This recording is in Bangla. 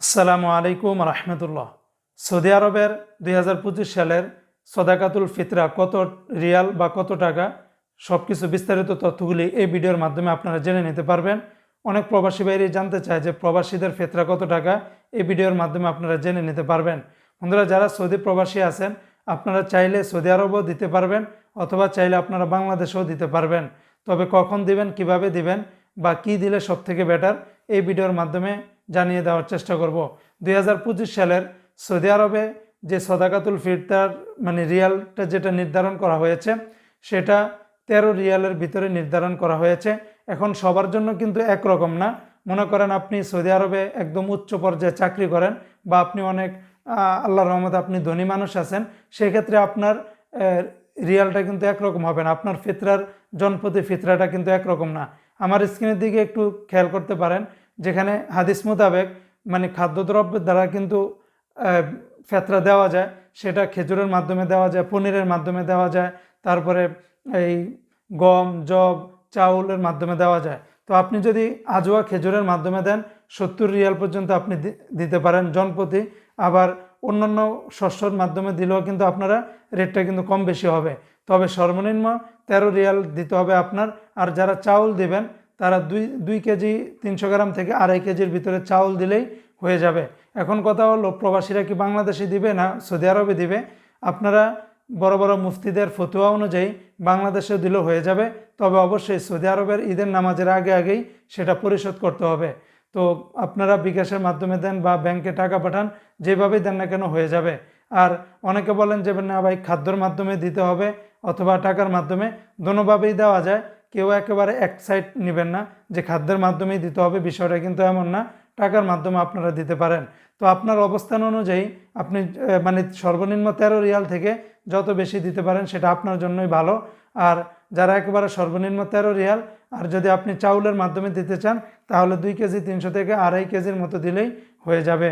আসসালামু আলাইকুম রহমতুল্লাহ। সৌদি আরবের দুই হাজার পঁচিশ সালের সদাকাতুল ফিতরা কত রিয়াল বা কত টাকা সব কিছু বিস্তারিত তথ্যগুলি এই ভিডিওর মাধ্যমে আপনারা জেনে নিতে পারবেন। অনেক প্রবাসী বাইরে জানতে চায় যে প্রবাসীদের ফেতরা কত টাকা, এই ভিডিওর মাধ্যমে আপনারা জেনে নিতে পারবেন। বন্ধুরা, যারা সৌদি প্রবাসী আছেন, আপনারা চাইলে সৌদি আরবও দিতে পারবেন অথবা চাইলে আপনারা বাংলাদেশেও দিতে পারবেন। তবে কখন দিবেন, কীভাবে দিবেন বা কি দিলে সব থেকে বেটার, এই ভিডিওর মাধ্যমে জানিয়ে দেওয়ার চেষ্টা করব। দুই হাজার পঁচিশ সালের সৌদি আরবে যে সদাকাতুল ফিরতার মানে রিয়ালটা যেটা নির্ধারণ করা হয়েছে সেটা তেরো রিয়ালের ভিতরে নির্ধারণ করা হয়েছে। এখন সবার জন্য কিন্তু একরকম না। মনে করেন আপনি সৌদি আরবে একদম উচ্চ পর্যায়ে চাকরি করেন বা আপনি অনেক আহ, আল্লাহর রহমতে আপনি ধনী মানুষ আছেন সেক্ষেত্রে আপনার রিয়ালটা কিন্তু একরকম হবে না। আপনার ফিতরার জনপ্রতি ফিতরাটা কিন্তু একরকম না। আমার স্ক্রিনের দিকে একটু খেয়াল করতে পারেন। যেখানে হাদিস মোতাবেক মানে খাদ্যদ্রব্যের দ্বারা কিন্তু ফেতরা দেওয়া যায়, সেটা খেজুরের মাধ্যমে দেওয়া যায়, পনিরের মাধ্যমে দেওয়া যায়, তারপরে এই গম জব চাউলের মাধ্যমে দেওয়া যায়। তো আপনি যদি আজোয়া খেজুরের মাধ্যমে দেন, সত্তর রিয়াল পর্যন্ত আপনি দিতে পারেন জনপ্রতি। আবার অন্যান্য শস্যর মাধ্যমে দিলেও কিন্তু আপনারা রেটটা কিন্তু কম বেশি হবে। তবে সর্বনিম্ন তেরো রিয়াল দিতে হবে আপনার। আর যারা চাউল দিবেন তারা দুই দুই কেজি তিনশো গ্রাম থেকে আড়াই কেজির ভিতরে চাউল দিলেই হয়ে যাবে। এখন কথা হলো, প্রবাসীরা কি বাংলাদেশে দিবে না সৌদি আরবে দিবে? আপনারা বড় বড় মুফতিদের ফতুয়া অনুযায়ী বাংলাদেশেও দিলেও হয়ে যাবে। তবে অবশ্যই সৌদি আরবের ঈদের নামাজের আগে আগেই সেটা পরিশোধ করতে হবে। তো আপনারা বিকাশের মাধ্যমে দেন বা ব্যাংকে টাকা পাঠান যেভাবেই দেন না কেন হয়ে যাবে। আর অনেকে বলেন যে, না ভাই, খাদ্যর মাধ্যমে দিতে হবে অথবা টাকার মাধ্যমে। দোনোভাবেই দেওয়া যায়। কেউ একেবারে এক সাইড নেবেন না। যে খাদ্যের মাধ্যমেই দিতে হবে, বিষয়টা কিন্তু এমন না। টাকার মাধ্যমে আপনারা দিতে পারেন। তো আপনার অবস্থান অনুযায়ী আপনি মানে সর্বনিম্ন তেরো রিয়াল থেকে যত বেশি দিতে পারেন, সেটা আপনার জন্যই ভালো। আর যারা একেবারে সর্বনিম্ন তেরো রিয়াল, আর যদি আপনি চাউলের মাধ্যমে দিতে চান, তাহলে দুই কেজি তিনশো থেকে আড়াই কেজির মতো দিলেই হয়ে যাবে।